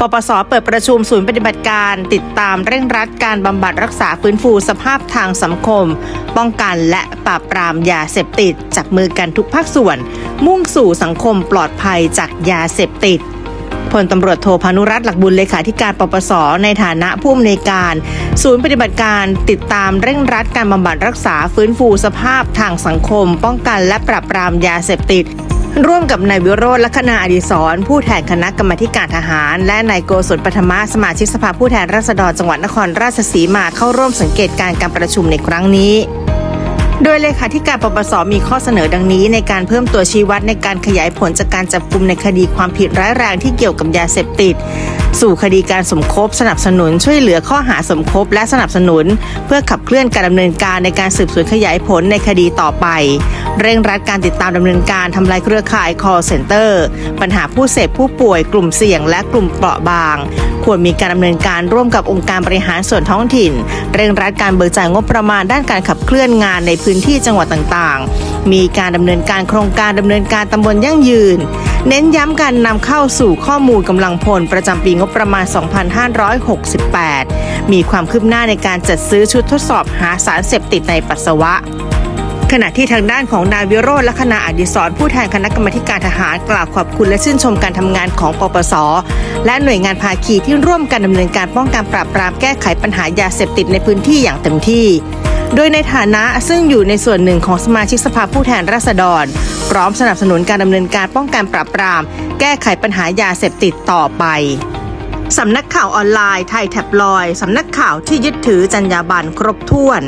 ปปสเปิดประชุมศูนย์ปฏิบัติการ ติดตามเร่งรัดการบำบัดรักษาฟื้นฟูสภาพทางสังคม ป้องกันและปราบปรามยาเสพติดจับมือกันทุกภาคส่วน มุ่งสู่สังคมปลอดภัยจากยาเสพติดพลตำรวจโทพานุรัตน์หลักบุญเลขาธิการปปส ในฐานะผู้อำนวยการ ศูนย์ปฏิบัติการติดตามเร่งรัดการบำบัดรักษาฟื้นฟูสภาพทางสังคม ป้องกันและปราบปรามยาเสพติด ร่วมกับนายวิโรจน์ลัคนาอดิศรผู้แทนคณะกรรมการทหาร และนายโกศลปฐมสมาชิกสภาผู้แทนราษฎรจังหวัดนครราชสีมาเข้าร่วมสังเกตการณ์การประชุมในครั้งนี้ โดยเลขาธิการปปสมีข้อเสนอดังนี้ ในการเพิ่มตัวชี้วัดในการขยายผลจากการจับกลุ่มในคดีความผิดร้ายแรงที่เกี่ยวกับยาเสพติด สู่คดีการสมคบสนับสนุนช่วยเหลือข้อหาสมคบและสนับสนุน เพื่อขับเคลื่อนการดำเนินการในการสืบสวนขยายผลในคดีต่อไป เร่งรัดการติดตามดำเนินการทำลายเครือข่าย call center ปัญหาผู้เสพผู้ป่วยกลุ่มเสี่ยงและกลุ่มเปราะบาง ควรมีการดำเนินการร่วมกับองค์การบริหารส่วนท้องถิ่น เร่งรัดการเบิกจ่ายงบประมาณด้านการขับเคลื่อนงานในพื้นที่จังหวัดต่างๆ มีการดำเนินการโครงการดำเนินการตำบลยั่งยืน เน้นย้ำการนำเข้าสู่ข้อมูลกำลังพลประจำปีงบประมาณ 2568 มีความคืบหน้าในการจัดซื้อชุดทดสอบหาสารเสพติดในปัสสาวะขณะที่ทางด้านของนายวิโรจน์ลัคนาอดิศรผู้แทนคณะกรรมการทหารกล่าวขอบคุณและชื่นชมการทำงานของปปส และหน่วยงานภาคีที่ร่วมกันดำเนินการป้องกันปราบปรามแก้ไขปัญหายาเสพติดในพื้นที่อย่างเต็มที่ โดยในฐานะซึ่งอยู่ในส่วนหนึ่งของสมาชิกสภาผู้แทนราษฎร ร้อมสนับสนุนการดำเนินการป้องกันปราบปราม แก้ไขปัญหายาเสพติดต่อไปสำนักข่าวออนไลน์ไทยแท็บลอย สำนักข่าวที่ยึดถือจรรยาบรรณครบถ้วน